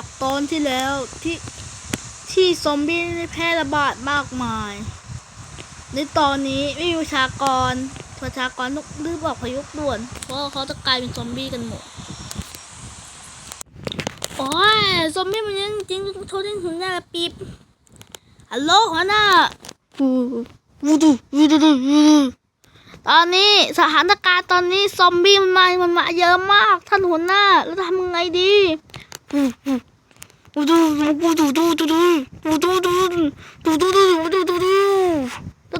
จากตอนที่แล้วที่ที่ซอมบี้ได้แพร่ระบาดมากมาย ในตอนนี้ไม่มีประชากรประชากรต้องรีบออกพยุกด่วน เพราะเขาจะกลายเป็นซอมบี้กันหมด โอ้ยซอมบี้มันยังจริงโทษที่ถึงหน้าละปีบฮัลโหลหัวหน้าวูดูวูดูวูดูตอนนี้สถานการณ์ตอนนี้ซอมบี้มันมา มันมาเยอะมาก ท่านหัวหน้า แล้วทำยังไงดี ตัว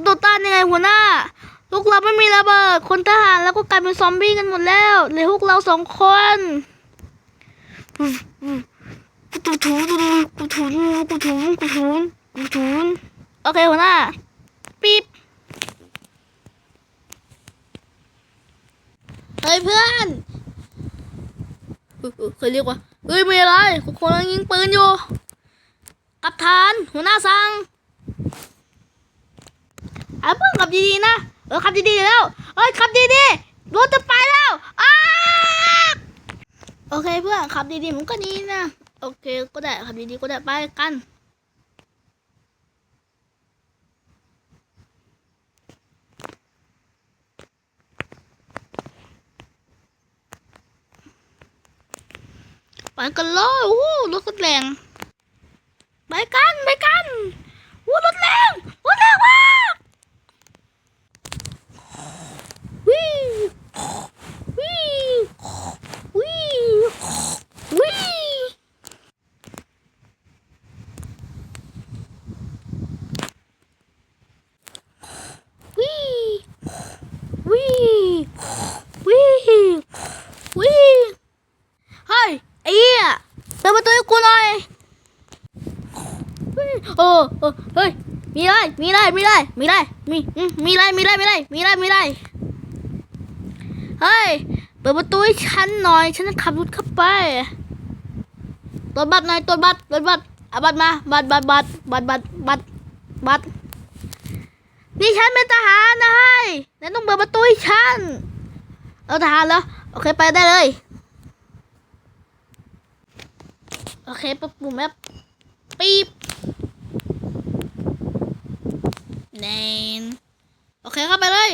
ตัวต้านยังไงหัวหน้าลูกเราไม่มีระเบิด คนทหารแล้วก็กลายเป็นซอมบี้กันหมดแล้วเหลือพวกเราสองคนกูถูถูกูถูกูถูกูถูกูถูโอเคหัวหน้าปี๊บเฮ้ยเพื่อนเฮ้ยเฮ้ยเคยเรียกว่า เฮ้ยมีอะไรกูคนกำลังยิงปืนอยู่ กับฐาน หัวหน้าสั่งไอ้เพื่อนขับดีๆนะ เออขับดีๆแล้วเอ้ยขับดีๆรถจะไปแล้วอ้าโอเคเพื่อนขับดีๆผมก็นีนะ โอเคก็ได้ขับดีๆก็ได้ไปกัน ไปกันเลยโอ้รถก็แรง ไปกัน ไปกันโอ้รถแรงรถแรงมากวิ่งวิ่ง วิ่งวิ่งวิ่งวิ่งวิ่งวิ่งเฮ้ยไอ้เหี้ยเปิดประตูให้กูหน่อยวิ่งโอ้โอ้เฮ้ยมีอะ ไรมีไรมีไรมีไรมีมีไรมีไรมีไรมีไรมีไรเฮ้ยเปิดประตูให้ฉันหน่อย ฉันจะขับรถเข้าไปตรวจบัตรหน่อยตรวจบัตรตรวจบัตรเอาบัตรมาบัตรบัตรบัตรบัตรบัตรบัตรบัตรนี่ฉันเป็นทหารนะให้นั่นต้องเปิดประตูให้ฉันเอาทหารแล้วโอเคไปได้เลยโอเคปุ๊บปุ่มแอปปี๊บ แนนโอเคเข้าไปเลย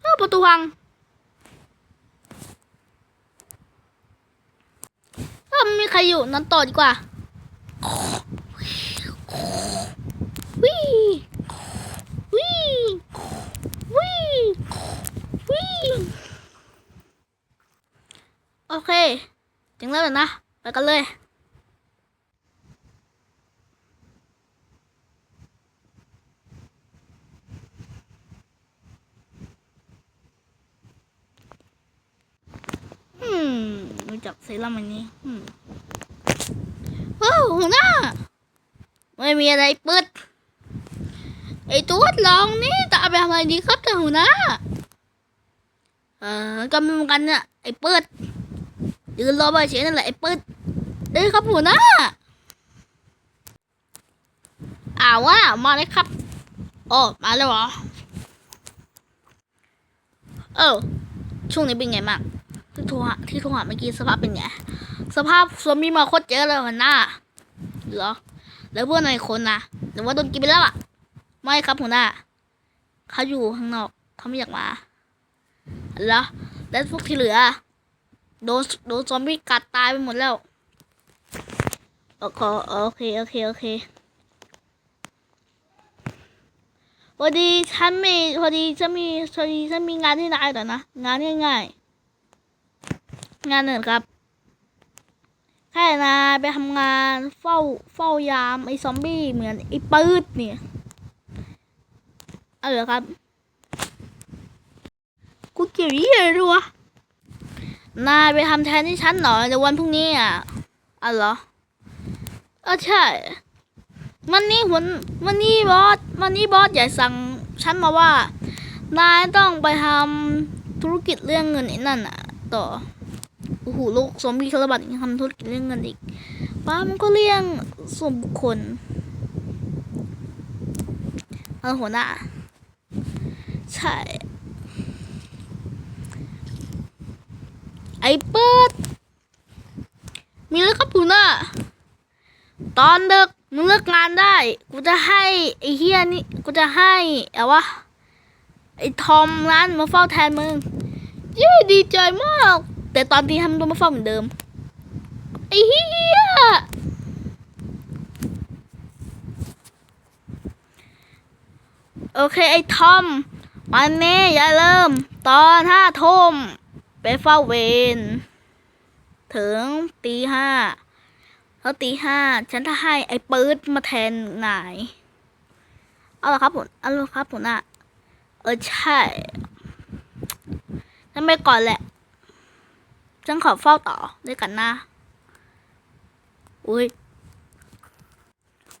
เออประตูพังเออไม่มีใครอยู่นั้นต่อดีกว่าวิวิวิวิ โอเคถึงแล้วนะ ไปกันเลย อืมรู้จักเซรั่มอันนี้ อืมว้าวหัวหน้า ไม่มีอะไรเปิด ไอตัวทดลองนี่จะเอาไปทำอะไรดีครับท่านหัวหน้าเออก็ไม่เหมือกันเนี่ยไอเปิดยืนรอไปเฉยนั่นแหละไอเปิดเอ้ยครับหัวหน้าอ้าวว่ามาเลยครับโอ้มาแล้วเหรอเออช่วงนี้เป็นไงบ้างที่โทรหาที่โทรหาเมื่อกี้สภาพเป็นไงสภาพซอมบี้มาโคตรเยอะเลยหัวหน้าเหรอแล้วเพื่อนในคนนะหรือว่าโดนกินไปแล้วอะไม่ครับหัวหน้าเขาอยู่ข้างนอกเขาไม่อยากมา แล้วแล้วพวกที่เหลือโดนโดนซอมบี้กัดตายไปหมดแล้วโอเคโอเคโอเคโอเคพอดีฉันมีพอดีจะมีพอดีฉันมีงานที่นายแต่นะงานง่ายๆงานหนึ่งครับแค่นายไปทำงานเฝ้าเฝ้ายามไอ้ซอมบี้เหมือนไอ้ปืดเนี่ยเอาเหรอครับ กูเกลียดด้วยวะนายไปทำแทนที่ฉันหน่อยในวันพรุ่งนี้อะเอาเหรอเออใช่วันนี้หัววันนี้บอสวันนี้บอสใหญ่สั่งฉันมาว่า นายต้องไปทำธุรกิจเรื่องเงินไอ้นั่นอะ ต่อโอ้โหโลกซอมบี้ระบาดยังทำธุรกิจเรื่องเงินอีกป้ามันก็เรื่องส่วนบุคคลเออหัวหน้าใช่ ไอ้ เปิด มีแล้วครับหัวหน้าตอนเด็กมึงเลิกงานได้ กูจะให้ไอ้เฮียนี่ กูจะให้เอาวะ ไอ้ทอมนั้นมาเฝ้าแทนมึง เย้ดีใจมาก แต่ตอนนี้ทำตัวมาเฝ้าเหมือนเดิม ไอ้เฮียโอเคไอ้ทอม วันนี้อย่าเริ่ม ตอนห้าทุ่ม เฝ้าเวรถึงตีห้าแล้วตีห้าฉันจะให้ไอ้ปื๊ดมาแทนนายเอาละครับผมเอาละครับผมอะเออใช่ฉันไปก่อนแหละ ฉันขอเฝ้าต่อด้วยกันนะอุ้ย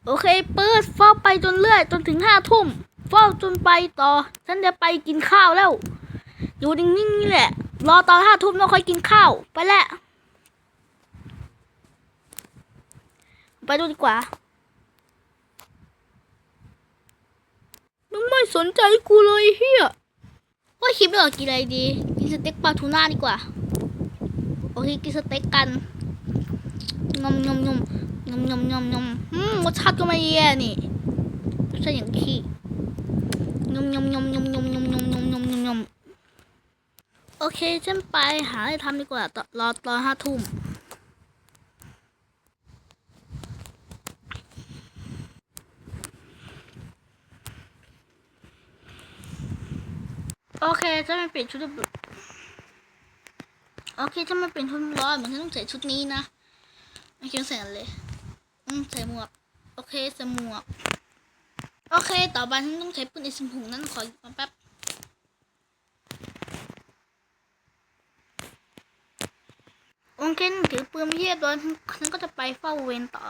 โอเคปื๊ดเฝ้าไปจนเรื่อย จนถึงห้าทุ่มเฝ้าจนไปต่อ ฉันจะไปกินข้าวแล้ว อยู่นิ่งๆนี่แหละ รอตอนห้าทุ่มแล้วค่อยกินข้าว ไปแหละไปดูดีกว่า มึงไม่สนใจกูเลยเฮียว่าคิดไม่ออกกินอะไรดี กินสเต็กปลาทูน่าดีกว่า โอเค กินสเต็กกันงมงมงมงมงมงมงมอืมรสชาติก็ไม่แย่นี่รสชาติอย่างขี้งมงมงมงมงมงมงมงมงมงมงม โอเคฉันไปหาอะไรทำดีกว่า รอตอนห้าทุ่มโอเคฉันมาเปลี่ยนชุดเรียบร้อยโอเคฉันมาเปลี่ยนชุดร้อยเหมือนฉันต้องใส่ชุดนี้นะไม่คิดว่าใส่เลย อืมใส่หมวก โอเคใส่หมวก โอเค ต่อไปฉันต้องใช้ปืนไอซิมพุงนั้นขอหยิบมาแป๊บ โอเคนถือปืนเยียบร้อยฉันก็จะไปเฝ้าเวรต่อ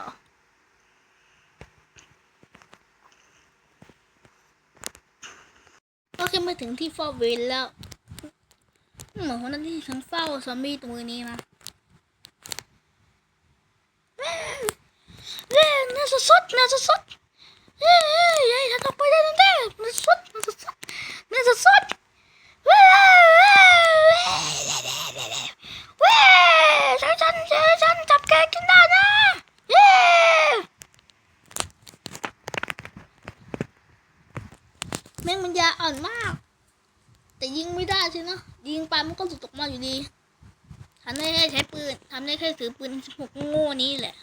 โอเคมาถึงที่เฝ้าเวรแล้ว เหมือนคนนั้นที่ฉันเฝ้าซอมบี้ตัวนี้นะเฮ้ยน่าจะสดน่าจะสดเฮ้ยเฮ้ยเฮ้ยฉันต้องไปได้แน่ๆน่าจะสดน่าจะสดน่าจะสดเฮ้ยเฮ้ยฉันฉันฉันฉันจับแกกินได้นะเย้แม่งมันยาอ่อนมาก แต่ยิงไม่ได้ใช่นะยิงไปมันก็หลุดออกมาอยู่ดีทำได้แค่ใช้ปืนทำ ได้แค่ถือปืนหกโง่นี้แหละ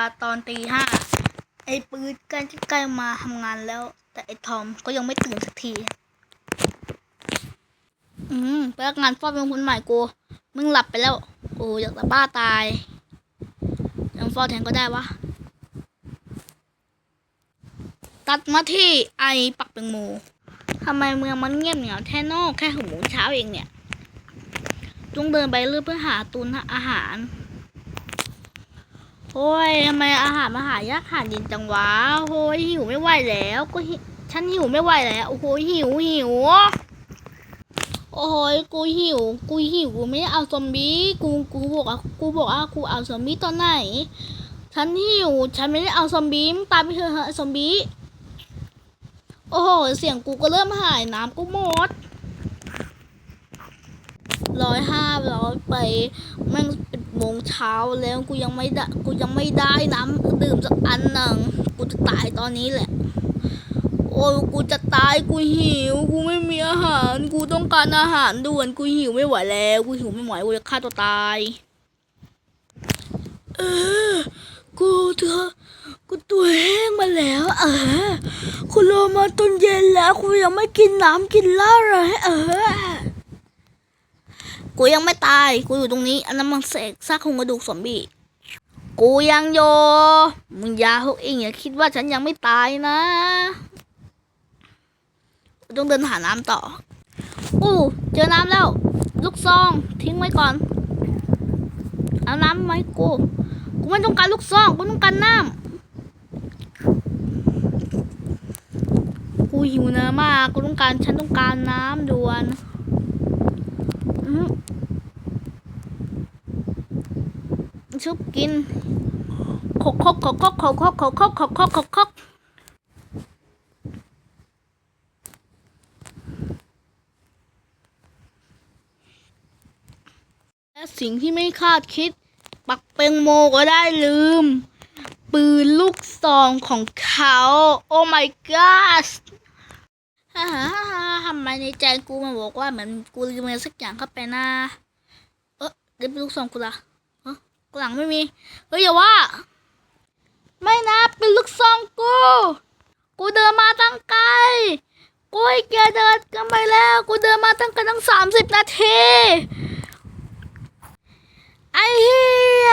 าตอนตีห้าไอ้ปืนใกล้ใกล้มาทำงานแล้ว แต่ไอ้ทอมก็ยังไม่ตื่นสักที อืมพนักงานเฝ้าเป็นคนใหม่กู มึงหลับไปแล้วโอ้อยากจะบ้าตายยังเฝ้าแทนก็ได้วะ ตัดมาที่ไอปักแตงโมทำไมเมืองมันเงียบเหงาแท่นอกแค่หกโมงเช้าเองเนี่ยต้องเดินไปเรื่อยเพื่อหาตุนอาหาร โอ้ยทำไมอาหารมาหายากหาดินจังวะโอ้ยหิวไม่ไหวแล้ว ก็ฉันหิวไม่ไหวแล้วโอ้โหหิวหิวโอ้ยกูหิว กูหิวกูไม่ได้เอาซอมบี้กูกูบอกอะกูบอกอะกูเอาซอมบี้ตอนไหน ฉันหิวฉันไม่ได้เอาซอมบี้มึงตามไปเถอะซอมบี้โอ้โหเสียงกูก็เริ่มหายน้ำกูหมดร้อยห้าร้อยไปแม่งเป็น โมงเช้าแล้วกูยังไม่ได้กูยังไม่ได้น้ำดื่มสักอันหนึ่งกูจะตายตอนนี้แหละ โอ้กูจะตายกูหิว กูไม่มีอาหาร กูต้องการอาหารด่วนกูหิวไม่ไหวแล้ว กูหิวไม่ไหวกูจะฆ่าตัวตาย เออ กูเถอะกูตัวแห้งมาแล้ว เออคุณรอมาตอนเย็นแล้วคุณยังไม่กินน้ำกินเหล้าเลยเออ กูยังไม่ตาย กูอยู่ตรงนี้ อันนั้นมันเศษซากโครงกระดูกซอมบีกูยังโยมึงอยาพวกเองอย่าคิดว่าฉันยังไม่ตายนะกูต้องเดินหาน้ำต่อ อู้เจอน้ำแล้ว ลูกซองทิ้งไว้ก่อน เอาน้ำไหมกู กูไม่ต้องการลูกซอง กูต้องการน้ำ กูหิวน้ำมาก กูต้องการ ฉันต้องการน้ำด่วน ชุบกินคกคกคกคกคกคกคกคกคกคกคกคกและสิ่งที่ไม่คาดคิด ปักเปงโมก็ได้ลืม ปืนลูกซองของเขา โอ้ my god ฮ่าฮ่าฮ่าทำไมในใจกูมันบอกว่าเหมือนกูลืมอะไรสักอย่างเข้าไปนะ เออเดี๋ยวเป็นลูกซองกูละเฮ้ยกูหลังไม่มีเฮ้ยอย่าว่า ไม่นะเป็นลูกซองกู กูเดินมาตั้งไกลกูให้แกเดินกันไปแล้ว กูเดินมาตั้งกันตั้งสามสิบนาที ไอ้เหี้ย